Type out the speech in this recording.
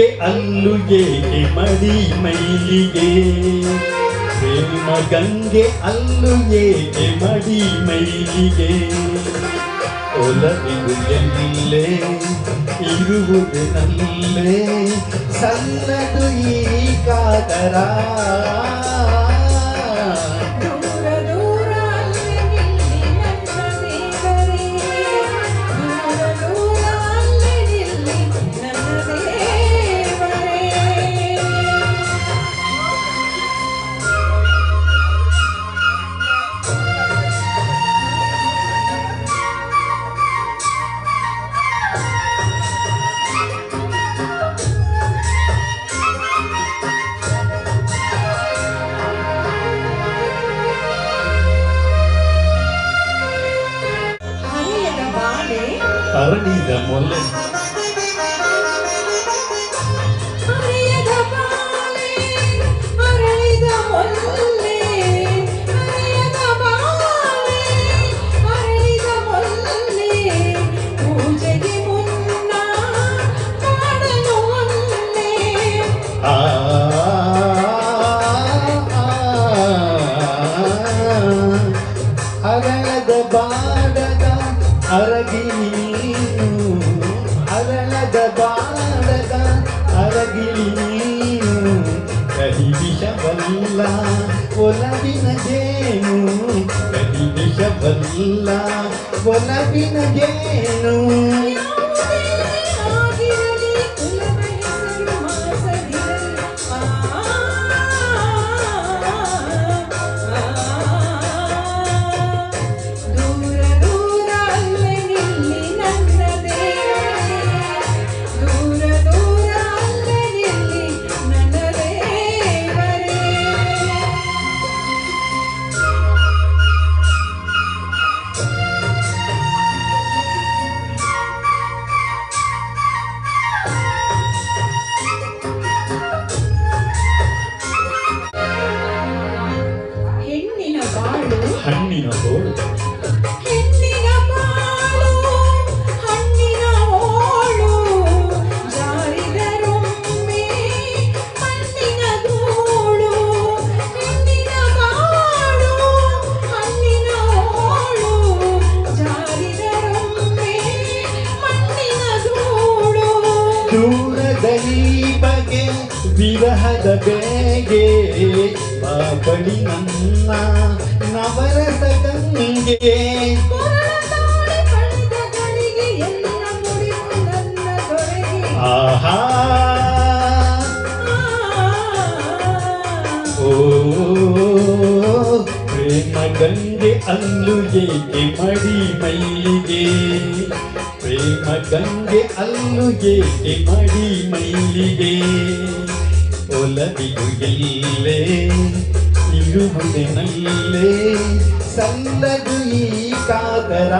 ಅಲ್ಲುಗೆ ಏಕೆ ಮಡಿ ಮೈಲಿಗೆ. ಪ್ರೇಮ ಗಂಗೆ ಅಲ್ಲುಗೆ ಮಡಿ ಮೈಲಿಗೆ. ಒಲವಿದು ಎಲ್ಲೇ ಇರುವುದು ನಲ್ಲೇ. ಸಲ್ಲದು ಈ ಕಾದರ ಒಲ್ಲೆ ಆ ಅರಳದ ಬಾಡದ ಅರಗಿ ನೀನು ಕಹಿ ವಿಷವಲ್ಲ ಒಲವಿನ ಜೇನು ಕಹಿ ವಿಷವಲ್ಲ ಒಲವಿನ ಜೇನು ಹಣ್ಣಿನ ಹೋಳು ಹೆಣ್ಣಿನ ಪಾಲು ಹಣ್ಣಿನ ಹೋಳು ಜಾರಿದರೊಮ್ಮೆ ಮಣ್ಣಿನ ಧೂಳು ಹೆಣ್ಣಿನ ಪಾಲು ಹಣ್ಣಿನ ಹೋಳು ಜಾರಿದರೊಮ್ಮೆ ಮಣ್ಣಿನ ಧೂಳು ದೂರದಲ್ಲಿ ಬಗೆ ವಿರಹದ ಬೇಗೆ ಬಳಿ ನನ್ನ ಪಡೆದ ಗಳಿಗೆ ಆಹಾ. ಓ, ಪ್ರೇಮ ಗಂಗೆ ಅಲ್ಲು ಏಕೆ ಮಡಿ ಮೈಲಿಗೆ ಪ್ರೇಮ ಗಂಗೆ ಅಲ್ಲು ಏಕೆ ಮಡಿ ಮೈಲಿಗೆ ಒಲವಿದು ಎಲ್ಲೇ ಇರುವುದೇ ನಲ್ಲೇ ಸಲ್ಲದು ಈ ಕಾದರ